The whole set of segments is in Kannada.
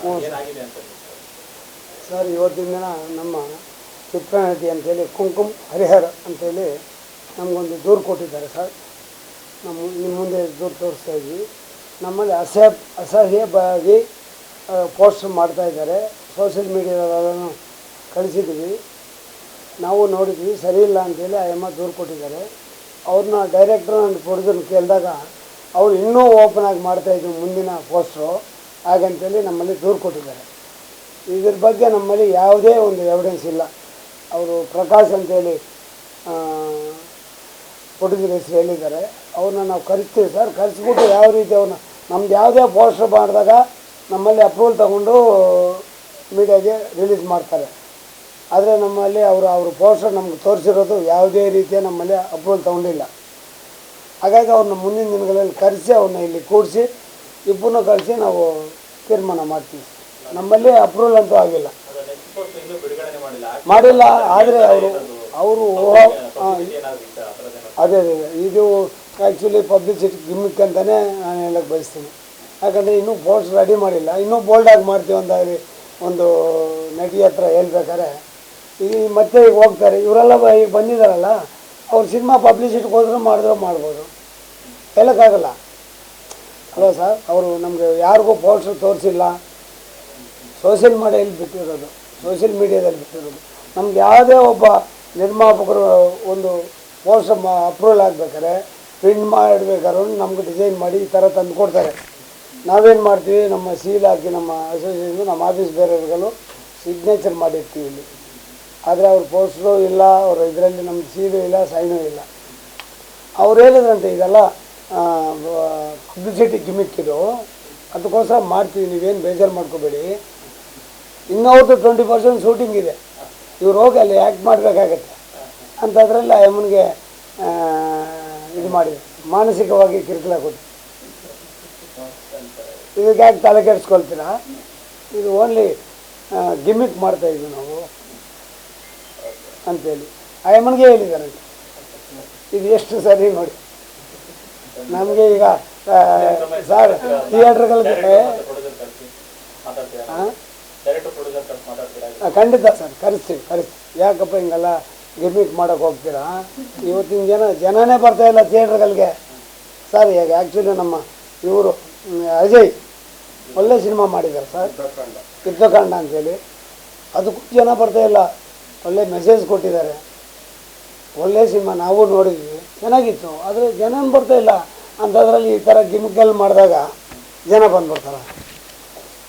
ಹ್ಞೂ ಸರ್. ಏನಾಗಿದೆ ಅಂತ ಸರ್ ಇವತ್ತಿನ ದಿನ ನಮ್ಮ ನದಿ ಅಂತೇಳಿ ಕುಂಕುಮ್ ಹರಿಹರ ಅಂತೇಳಿ ನಮಗೊಂದು ದೂರು ಕೊಟ್ಟಿದ್ದಾರೆ ಸರ್. ನಮ್ಮ ನಿಮ್ಮ ಮುಂದೆ ದೂರು ತೋರಿಸ್ತಾ ಇದ್ವಿ. ನಮ್ಮಲ್ಲಿ ಅಸಹ್ಯ ಅಸಹ್ಯವಾಗಿ ಪೋಸ್ಟ್ ಮಾಡ್ತಾ ಇದ್ದಾರೆ. ಸೋಷಿಯಲ್ ಮೀಡಿಯಾದಲ್ಲೂ ಕಳಿಸಿದ್ವಿ ನಾವು ನೋಡಿದ್ವಿ ಸರಿ ಇಲ್ಲ ಅಂತೇಳಿ ಆ ಎಮ್ಮ ದೂರು ಕೊಟ್ಟಿದ್ದಾರೆ. ಅವ್ರನ್ನ ಡೈರೆಕ್ಟ್ರ್ ಆ್ಯಂಡ್ ಪ್ರೊಡ್ಯೂಸರ್ನ ಕೇಳಿದಾಗ ಅವ್ರು ಇನ್ನೂ ಓಪನ್ ಆಗಿ ಮಾಡ್ತಾಯಿದ್ವಿ ಮುಂದಿನ ಪೋಸ್ಟ್ರು ಹಾಗಂತೇಳಿ ನಮ್ಮಲ್ಲಿ ದೂರು ಕೊಟ್ಟಿದ್ದಾರೆ. ಇದ್ರ ಬಗ್ಗೆ ನಮ್ಮಲ್ಲಿ ಯಾವುದೇ ಒಂದು ಎವಿಡೆನ್ಸ್ ಇಲ್ಲ. ಅವರು ಪ್ರಕಾಶ್ ಅಂತೇಳಿ ಪ್ರೊಡ್ಯೂಸರ್ ಹೆಸರು ಹೇಳಿದ್ದಾರೆ. ಅವ್ರನ್ನ ನಾವು ಕರೆಸ್ತೀವಿ ಸರ್. ಕರೆಸ್ಬಿಟ್ಟು ಯಾವ ರೀತಿ ಅವನ್ನ ನಮ್ದು ಯಾವುದೇ ಪೋಸ್ಟರ್ ಮಾಡಿದಾಗ ನಮ್ಮಲ್ಲಿ ಅಪ್ರೂವಲ್ ತಗೊಂಡು ಮೀಡಿಯಾಗೆ ರಿಲೀಸ್ ಮಾಡ್ತಾರೆ. ಆದರೆ ನಮ್ಮಲ್ಲಿ ಅವರು, ಅವ್ರ ಪೋಸ್ಟರ್ ನಮ್ಗೆ ತೋರಿಸಿರೋದು ಯಾವುದೇ ರೀತಿಯ ನಮ್ಮಲ್ಲಿ ಅಪ್ರೂವಲ್ ತೊಗೊಂಡಿಲ್ಲ. ಹಾಗಾಗಿ ಅವ್ರನ್ನ ಮುಂದಿನ ದಿನಗಳಲ್ಲಿ ಕರೆಸಿ ಅವ್ರನ್ನ ಇಲ್ಲಿ ಕೂಡಿಸಿ ಇಬ್ಬರನ್ನೂ ಕಳಿಸಿ ನಾವು ತೀರ್ಮಾನ ಮಾಡ್ತೀವಿ. ನಮ್ಮಲ್ಲಿ ಅಪ್ರೂವಲ್ ಅಂತೂ ಆಗಿಲ್ಲ. ಮಾಡಿಲ್ಲ, ಆದರೆ ಅವರು ಅವರು ಅದೇ ಅದೇ. ಇದು ಆ್ಯಕ್ಚುಲಿ ಪಬ್ಲಿಸಿಟಿ ಗಿಮ್ಮಿಕ್ ಅಂತಲೇ ನಾನು ಹೇಳಕ್ಕೆ ಬಯಸ್ತೀನಿ. ಯಾಕಂದರೆ ಇನ್ನೂ ಬೋಲ್ಡ್ಸ್ ರೆಡಿ ಮಾಡಿಲ್ಲ. ಇನ್ನೂ ಬೋಲ್ಡಾಗಿ ಮಾಡ್ತೀವಿ ಹೇಳಿ ಒಂದು ನಟಿ ಹತ್ರ ಹೇಳ್ಬೇಕಾರೆ ಈ ಮತ್ತೆ ಈಗ ಹೋಗ್ತಾರೆ. ಇವರೆಲ್ಲ ಈಗ ಬಂದಿದ್ದಾರಲ್ಲ, ಅವ್ರು ಸಿನಿಮಾ ಪಬ್ಲಿಸಿಟಿಗೆ ಹೋದ್ರೂ ಮಾಡಿದ್ರು ಮಾಡ್ಬೋದು. ಹೇಳೋಕ್ಕಾಗಲ್ಲ. ಅಲ್ವಾ ಸರ್, ಅವರು ನಮಗೆ ಯಾರಿಗೂ ಪೋಸ್ಟರ್ ತೋರಿಸಿಲ್ಲ. ಸೋಷಿಯಲ್ ಮೀಡಿಯಲ್ಲಿ ಬಿಟ್ಟಿರೋದು ಸೋಷಿಯಲ್ ಮೀಡಿಯಾದಲ್ಲಿ ಬಿಟ್ಟಿರೋದು. ನಮ್ಗೆ ಯಾವುದೇ ಒಬ್ಬ ನಿರ್ಮಾಪಕರು ಒಂದು ಪೋಸ್ಟ್ ಅಪ್ರೂವಲ್ ಆಗಬೇಕಾದ್ರೆ ಪ್ರಿಂಟ್ ಮಾಡಬೇಕಾದ್ರೂ ನಮ್ಗೆ ಡಿಸೈನ್ ಮಾಡಿ ಈ ಥರ ತಂದು ಕೊಡ್ತಾರೆ. ನಾವೇನು ಮಾಡ್ತೀವಿ, ನಮ್ಮ ಸೀಲ್ ಹಾಕಿ ನಮ್ಮ ಅಸೋಸಿಯೇಷನ್ ನಮ್ಮ ಆಫೀಸ್ ಬೇರೆಯವ್ರಿಗೂ ಸಿಗ್ನೇಚರ್ ಮಾಡಿರ್ತೀವಿ ಇಲ್ಲಿ. ಆದರೆ ಅವ್ರ ಪೋಸ್ಟ್ರು ಇಲ್ಲ, ಅವರು ಇದರಲ್ಲಿ ನಮ್ಮ ಸೀಲು ಇಲ್ಲ ಸೈನು ಇಲ್ಲ. ಅವ್ರು ಹೇಳಿದ್ರಂತೆ, ಇದೆಲ್ಲ ಪಬ್ಲಿಸಿಟಿ ಗಿಮಿಕ್ ಇದು. ಅದಕ್ಕೋಸ್ಕರ ಮಾಡ್ತೀವಿ ನೀವೇನು ಬೇಜಾರು ಮಾಡ್ಕೋಬೇಡಿ. ಇನ್ನವ್ರದ್ದು ಟ್ವೆಂಟಿ ಪರ್ಸೆಂಟ್ ಶೂಟಿಂಗ್ ಇದೆ. ಇವ್ರು ಹೋಗಿ ಅಲ್ಲಿ ಆ್ಯಕ್ಟ್ ಮಾಡಬೇಕಾಗತ್ತೆ. ಅಂಥದ್ರಲ್ಲಿ ಆ ಅಮ್ಮನಿಗೆ ಇದು ಮಾಡಿ, ಮಾನಸಿಕವಾಗಿ ಕಿರುಕುಳ ಕೊಟ್ಟು ಇದಕ್ಕೆ ಯಾಕೆ ತಲೆ ಕೆಡಿಸ್ಕೊಳ್ತೀರಾ? ಇದು ಓನ್ಲಿ ಗಿಮಿಕ್ ಮಾಡ್ತಾಯಿದ್ವಿ ನಾವು. ಅಂತೇಳಿ. ಆ ಅಮ್ಮನಿಗೆ ಹೇಳಿದ್ದಾರೆ. ಇದು ಎಷ್ಟು ಸರಿ ನೋಡಿ. ನಮಗೆ ಈಗ ಸರ್ ಥಿಯೇಟ್ರ್ಗಳಿಗೆ ಖಂಡಿತ ಸರ್ ಕರೆಸ್ತೀವಿ ಕರೆಸ್ತೀವಿ. ಯಾಕಪ್ಪ ಹಿಂಗೆಲ್ಲ ಗಿರ್ಮಿಟ್ ಮಾಡೋಕೆ ಹೋಗ್ತೀರಾ? ಇವತ್ತಿನ ಜನ ಜನನೇ ಬರ್ತಾ ಇಲ್ಲ ಥಿಯೇಟ್ರ್ಗಳಿಗೆ ಸರ್ ಈಗ ಆ್ಯಕ್ಚುಲಿ ನಮ್ಮ ಇವರು ಅಜಯ್ ಒಳ್ಳೆ ಸಿನಿಮಾ ಮಾಡಿದ್ದಾರೆ ಸರ್. ಯುದ್ಧಕಾಂಡ. ಅಂತೇಳಿ. ಅದಕ್ಕೂ ಜನ ಬರ್ತಾ ಇಲ್ಲ. ಒಳ್ಳೆ ಮೆಸೇಜ್ ಕೊಟ್ಟಿದ್ದಾರೆ. ಒಳ್ಳೆ ಸಿನಿಮಾ ನಾವು ನೋಡಿದ್ವಿ, ಚೆನ್ನಾಗಿತ್ತು. ಆದರೆ ಜನ ಬರ್ತಾ ಇಲ್ಲ. ಅಂಥದ್ರಲ್ಲಿ ಈ ಥರ ಗಿಮಿಕಲ್ ಮಾಡಿದಾಗ ಜನ ಬಂದ್ಬಿಡ್ತಾರೆ.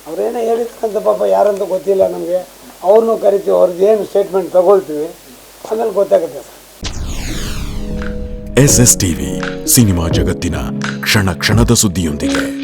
ಅವ್ರೇನೋ ಹೇಳಿದ್ರಂತ ಪಾಪ, ಯಾರಂತ ಗೊತ್ತಿಲ್ಲ ನಮಗೆ. ಅವ್ರನ್ನೂ ಕರಿತೀವಿ, ಅವ್ರದ್ದು ಏನು ಸ್ಟೇಟ್ಮೆಂಟ್ ತಗೊಳ್ತೀವಿ. ಆಮೇಲೆ ಗೊತ್ತಾಗುತ್ತೆ sir. S S TV cinema ಜಗತ್ತಿನ ಕ್ಷಣ ಕ್ಷಣದ ಸುದ್ದಿಯೊಂದಿಗೆ.